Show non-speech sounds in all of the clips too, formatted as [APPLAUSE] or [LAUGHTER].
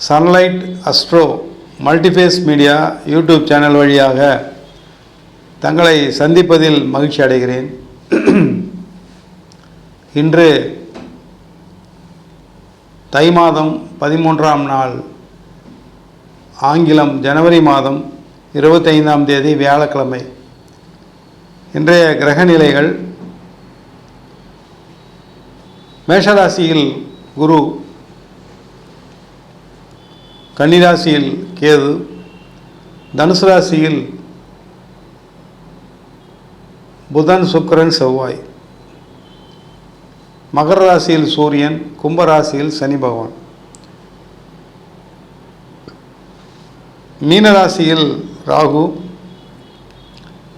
Sunlight astro multiphase media YouTube channel வழியாக தங்களை சந்திப்பதில் மகிழ்ச்சி அடைகிறேன். [CLEARS THROAT] இன்று தை மாதம் பதிமூன்றாம் நாள் ஆங்கிலம் ஜனவரி மாதம் இருபத்தைந்தாம் தேதி வியாழக்கிழமை. இன்றைய கிரகநிலைகள் மேஷராசியில் குரு கன்னிராசியில் கேது தனுசு ராசியில் புதன் சுக்கரன் செவ்வாய். மகர ராசியில் சூரியன் கும்பராசியில் சனி பகவான். மீனராசியில் ராகு.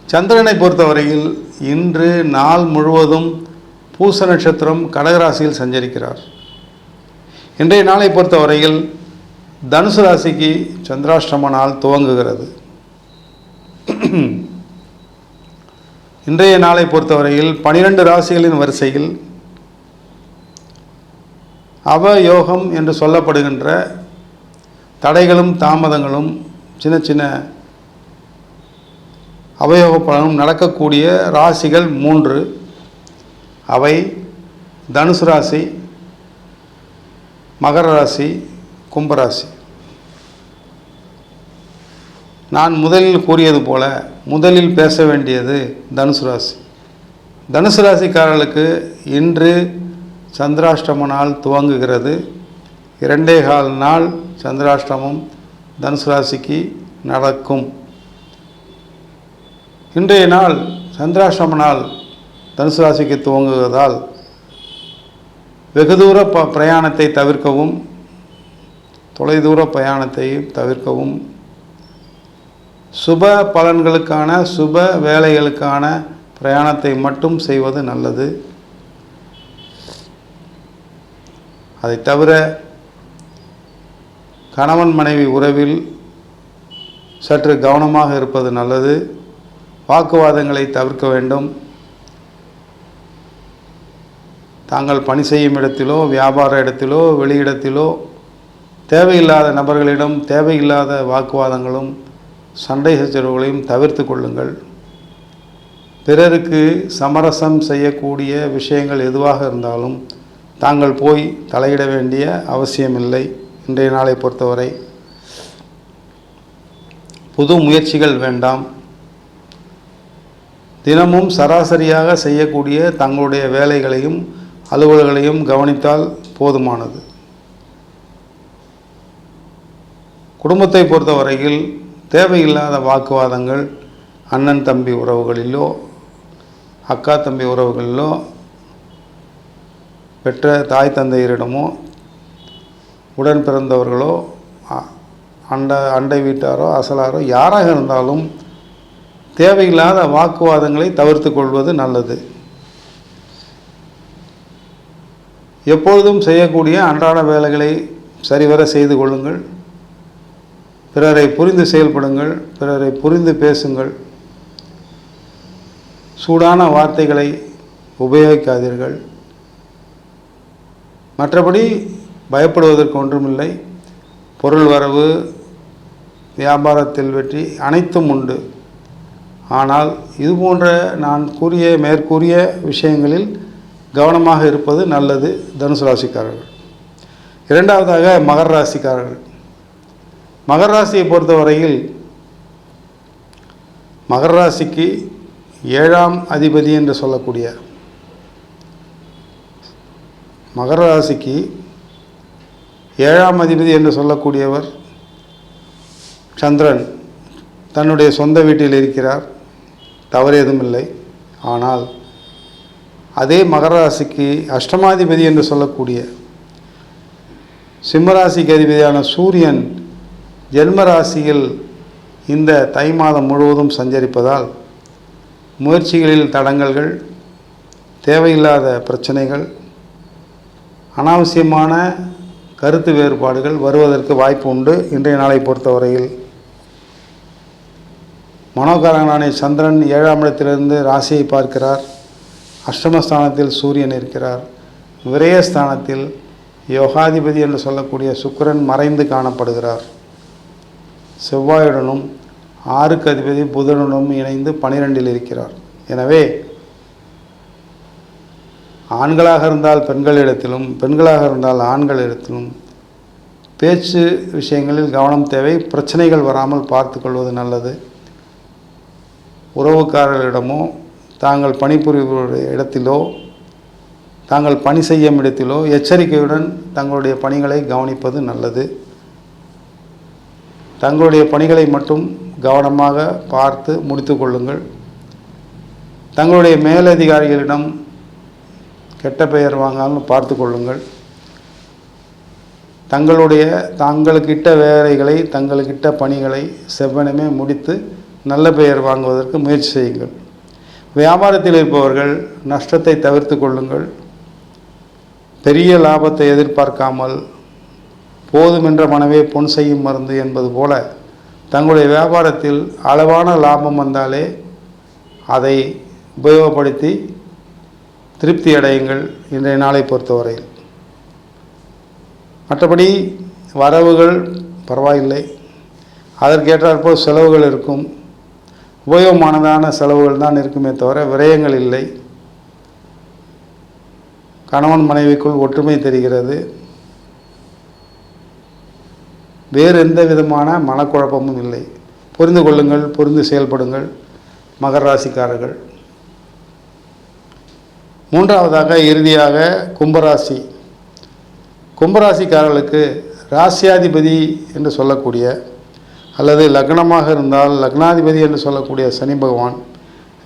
சந்திரனை பொறுத்தவரையில் இன்று நாள் முழுவதும் பூச நட்சத்திரம் கடகராசியில் சஞ்சரிக்கிறார். இன்றைய நாளை பொறுத்தவரையில் தனுசு ராசிக்கு சந்திராஷ்டம நாள் துவங்குகிறது. இன்றைய நாளை பொறுத்தவரையில் பனிரெண்டு ராசிகளின் வரிசையில் அவயோகம் என்று சொல்லப்படுகின்ற தடைகளும் தாமதங்களும் சின்ன சின்ன அவயோக பலனும் நடக்கக்கூடிய ராசிகள் மூன்று. அவை தனுசு ராசி மகர ராசி கும்பராசி நான் முதலில் கூறியது போல முதலில் பேச வேண்டியது தனுசு ராசி. தனுசு ராசிக்காரர்களுக்கு இன்று சந்திராஷ்டம நாள் துவங்குகிறது. இரண்டே கால் நாள் சந்திராஷ்டமம் தனுசு ராசிக்கு நடக்கும். இன்றைய நாள் சந்திராஷ்டம நாள் தனுசு ராசிக்கு துவங்குவதால் வெகு தூர ப பிரயாணத்தை தவிர்க்கவும் தொலைதூர பிரயாணத்தை தவிர்க்கவும் சுப பலன்களுக்கான சுப வேலைகளுக்கான பிரயாணத்தை மட்டும் செய்வது நல்லது. அதை தவிர கணவன் மனைவி உறவில் சற்று கவனமாக இருப்பது நல்லது. வாக்குவாதங்களை தவிர்க்க வேண்டும். தாங்கள் பணி செய்யும் இடத்திலோ வியாபார இடத்திலோ வெளியிடத்திலோ தேவையில்லாத நபர்களிடம் தேவையில்லாத வாக்குவாதங்களும் சண்டை சச்சரவுகளையும் தவிர்த்து கொள்ளுங்கள். பிறருக்கு சமரசம் செய்யக்கூடிய விஷயங்கள் எதுவாக இருந்தாலும் தாங்கள் போய் தலையிட வேண்டிய அவசியமில்லை இன்றைய நாளை பொறுத்தவரை. புது முயற்சிகள் வேண்டாம். தினமும் சராசரியாக செய்யக்கூடிய தங்களுடைய வேலைகளையும் அலுவல்களையும் கவனித்தால் போதுமானது. குடும்பத்தை பொறுத்தவரையில் தேவையில்லாத வாக்குவாதங்கள் அண்ணன் தம்பி உறவுகளிலோ அக்கா தம்பி உறவுகளிலோ பெற்ற தாய் தந்தையரிடமோ உடன் பிறந்தவர்களோ அண்ட அண்டை வீட்டாரோ அசலாரோ யாராக இருந்தாலும் தேவையில்லாத வாக்குவாதங்களை தவிர்த்து கொள்வது நல்லது. எப்பொழுதும் செய்யக்கூடிய அன்றாட வேலைகளை சரிவர செய்து கொள்ளுங்கள். பிறரை புரிந்து செயல்படுங்கள் பிறரை புரிந்து பேசுங்கள். சூடான வார்த்தைகளை உபயோகிக்காதீர்கள். மற்றபடி பயப்படுவதற்கு ஒன்றுமில்லை. பொருள் வரவு வியாபாரத்தில் வெற்றி அனைத்தும் உண்டு. ஆனால் இது போன்ற நான் கூறிய மேற்கூறிய விஷயங்களில் கவனமாக இருப்பது நல்லது தனுசு ராசிக்காரர்கள். இரண்டாவதாக மகர ராசிக்காரர்கள். மகர ராசியை பொறுத்தவரையில் மகர ராசிக்கு ஏழாம் அதிபதி என்று சொல்லக்கூடிய மகர ராசிக்கு ஏழாம் அதிபதி என்று சொல்லக்கூடியவர் சந்திரன் தன்னுடைய சொந்த வீட்டில் இருக்கிறார். தவறு எதுவும் இல்லை. ஆனால் அதே மகர ராசிக்கு அஷ்டமாதிபதி என்று சொல்லக்கூடிய சிம்மராசிக்கு அதிபதியான சூரியன் ஜென்ம ராசியில் இந்த தை மாதம் முழுவதும் சஞ்சரிப்பதால் முயற்சிகளில் தடங்கல்கள் தேவையில்லாத பிரச்சனைகள் அனாவசியமான கருத்து வேறுபாடுகள் வருவதற்கு வாய்ப்பு உண்டு. இன்றைய நாளை பொறுத்தவரையில் மனோகாரகனான சந்திரன் ஏழாம் இடத்திலிருந்து ராசியை பார்க்கிறார். அஷ்டமஸ்தானத்தில் சூரியன் இருக்கிறார். விரயஸ்தானத்தில் யோகாதிபதி என்று சொல்லக்கூடிய சுக்கரன் மறைந்து காணப்படுகிறார். செவ்வாயுடனும் ஆறுக்கு அதிபதி புதனுடனும் இணைந்து பனிரெண்டில் இருக்கிறார். எனவே ஆண்களாக இருந்தால் பெண்களிடத்திலும் பெண்களாக இருந்தால் ஆண்களிடத்திலும் பேச்சு விஷயங்களில் கவனம் தேவை. பிரச்சனைகள் வராமல் பார்த்து கொள்வது நல்லது. உறவுக்காரர்களிடமோ தாங்கள் பணிபுரிபவருடைய இடத்திலோ தாங்கள் பணி செய்யும் இடத்திலோ எச்சரிக்கையுடன் தங்களுடைய பணிகளை கவனிப்பது நல்லது. தங்களுடைய பணிகளை மட்டும் கவனமாக பார்த்து முடித்து கொள்ளுங்கள். தங்களுடைய மேலதிகாரிகளிடம் கெட்ட பெயர் வாங்காமல் பார்த்து கொள்ளுங்கள். தங்களுடைய தங்களுக்கிட்ட வேலைகளை தங்களுக்கிட்ட பணிகளை செவ்வனமே முடித்து நல்ல பெயர் வாங்குவதற்கு முயற்சி செய்யுங்கள். வியாபாரத்தில் இருப்பவர்கள் நஷ்டத்தை தவிர்த்து கொள்ளுங்கள். பெரிய லாபத்தை எதிர்பார்க்காமல் போதுமென்ற மனவே பொன் செய்யும் மருந்து என்பது போல தங்களுடைய வியாபாரத்தில் அளவான லாபம் வந்தாலே அதை உபயோகப்படுத்தி திருப்தி அடையுங்கள் இன்றைய நாளை பொறுத்தவரையில் மற்றபடி வரவுகள் பரவாயில்லை. அதற்கேற்றாற்போல் செலவுகள் இருக்கும். உபயோகமானதான செலவுகள் தான் இருக்குமே தவிர விரயங்கள் இல்லை. கணவன் மனைவிக்குள் ஒற்றுமை தெரிகிறது. வேறு எந்த விதமான மனக்குழப்பமும் இல்லை. புரிந்து கொள்ளுங்கள் புரிந்து செயல்படுங்கள் மகர ராசிக்காரர்கள். மூன்றாவதாக இறுதியாக கும்பராசி. கும்பராசிக்காரர்களுக்கு ராசியாதிபதி என்று சொல்லக்கூடிய அல்லது லக்னமாக இருந்தால் லக்னாதிபதி என்று சொல்லக்கூடிய சனி பகவான்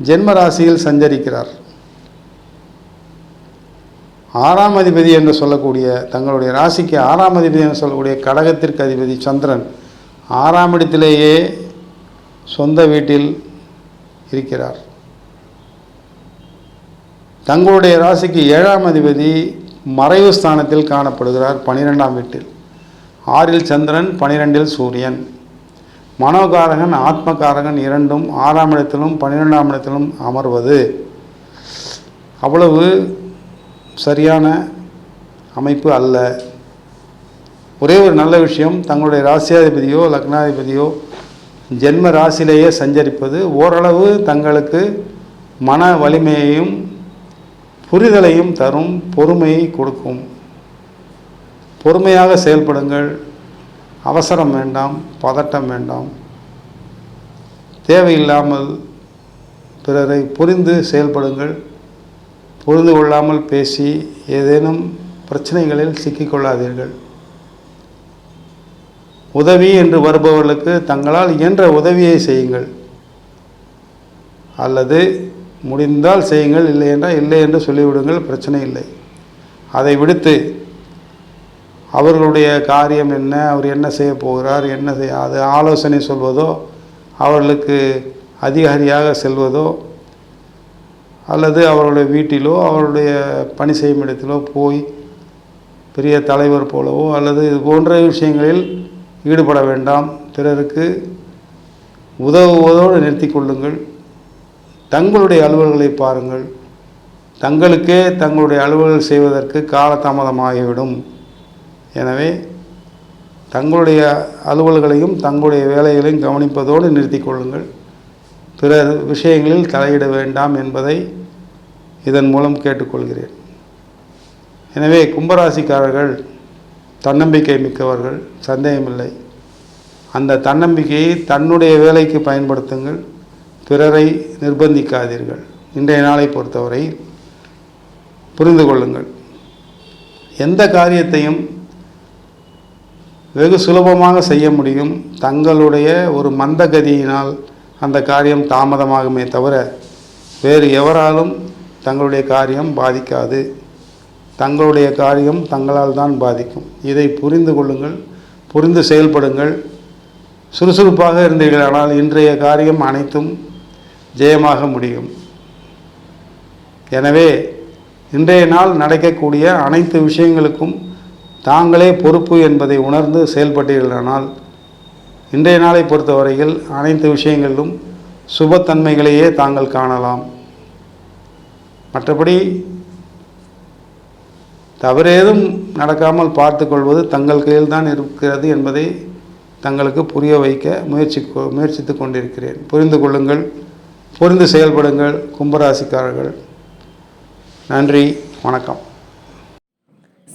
ஜென்ம ராசியில் சஞ்சரிக்கிறார். ஆறாம் அதிபதி என்று சொல்லக்கூடிய தங்களுடைய ராசிக்கு ஆறாம் அதிபதி என்று சொல்லக்கூடிய கடகத்திற்கு அதிபதி சந்திரன் ஆறாம் இடத்திலேயே சொந்த வீட்டில் இருக்கிறார். தங்களுடைய ராசிக்கு ஏழாம் அதிபதி மறைவு ஸ்தானத்தில் காணப்படுகிறார் பனிரெண்டாம் வீட்டில். ஆறில் சந்திரன் பனிரெண்டில் சூரியன். மனோகாரகன் ஆத்மகாரகன் இரண்டும் ஆறாம் இடத்திலும் பன்னிரெண்டாம் இடத்திலும் அமர்வது. அவ்வளவு சரியான அமைப்பு அல்ல. ஒரே ஒரு நல்ல விஷயம் தங்களுடைய ராசியாதிபதியோ லக்னாதிபதியோ ஜென்ம ராசியிலேயே சஞ்சரிப்பது ஓரளவு தங்களுக்கு மன வலிமையையும் புரிதலையும் தரும் பொறுமையை கொடுக்கும். பொறுமையாக செயல்படுங்கள். அவசரம் வேண்டாம் பதட்டம் வேண்டாம். தேவையில்லாமல் பிறரை புரிந்து செயல்படுங்கள். புரிந்து கொள்ளாமல் பேசி ஏதேனும் பிரச்சனைகளில் சிக்கிக்கொள்ளாதீர்கள். உதவி என்று வருபவர்களுக்கு தங்களால் இயன்ற உதவியை செய்யுங்கள். அல்லது முடிந்தால் செய்யுங்கள் இல்லை என்றால் இல்லை என்று சொல்லிவிடுங்கள் பிரச்சனை இல்லை. அதை விடுத்து அவர்களுடைய காரியம் என்ன அவர் என்ன செய்ய போகிறார் என்ன செய்ய அது ஆலோசனை சொல்வதோ அவர்களுக்கு அதிகாரியாக செல்வதோ அல்லது அவருடைய வீட்டிலோ அவருடைய பணி செய்யும் இடத்திலோ போய் பெரிய தலைவர் போலவோ அல்லது இது போன்ற விஷயங்களில் ஈடுபட வேண்டாம். பிறருக்கு உதவுவதோடு நிறுத்தி கொள்ளுங்கள். தங்களுடைய அலுவல்களை பாருங்கள். தங்களுக்கே தங்களுடைய அலுவல்கள் செய்வதற்கு காலதாமதமாகிவிடும். எனவே தங்களுடைய அலுவல்களையும் தங்களுடைய வேலைகளையும் கவனிப்பதோடு நிறுத்தி கொள்ளுங்கள். பிற விஷயங்களில் தலையிட வேண்டாம் என்பதை இதன் மூலம் கேட்டுக்கொள்கிறேன். எனவே கும்பராசிக்காரர்கள் தன்னம்பிக்கை மிக்கவர்கள் சந்தேகமில்லை. அந்த தன்னம்பிக்கையை தன்னுடைய வேலைக்கு பயன்படுத்துங்கள். பிறரை நிர்பந்திக்காதீர்கள். இன்றைய நாளை பொறுத்தவரை புரிந்து கொள்ளுங்கள். எந்த காரியத்தையும் வெகு சுலபமாக செய்ய முடியும். தங்களுடைய ஒரு மந்தகதியினால் அந்த காரியம் தாமதமாகுமே தவிர வேறு எவராலும் தங்களுடைய காரியம் பாதிக்காது. தங்களுடைய காரியம் தங்களால் தான் பாதிக்கும். இதை புரிந்து கொள்ளுங்கள் புரிந்து செயல்படுங்கள். சுறுசுறுப்பாக இருந்தீர்களானால் இன்றைய காரியம் அனைத்தும் ஜெயமாக முடியும். எனவே இன்றைய நாள் நடக்கக்கூடிய அனைத்து விஷயங்களுக்கும் தாங்களே பொறுப்பு என்பதை உணர்ந்து செயல்பட்டீர்களானால் இன்றைய நாளை பொறுத்தவரையில் அனைத்து விஷயங்களிலும் சுபத்தன்மைகளையே தாங்கள் காணலாம். மற்றபடி தவறேதும் நடக்காமல் பார்த்து கொள்வது தங்கள் கையில் தான் இருக்கிறது என்பதை தங்களுக்கு புரிய வைக்க முயற்சி முயற்சித்து கொண்டிருக்கிறேன். புரிந்து கொள்ளுங்கள் புரிந்து செயல்படுங்கள் கும்பராசிக்காரர்கள். நன்றி வணக்கம்.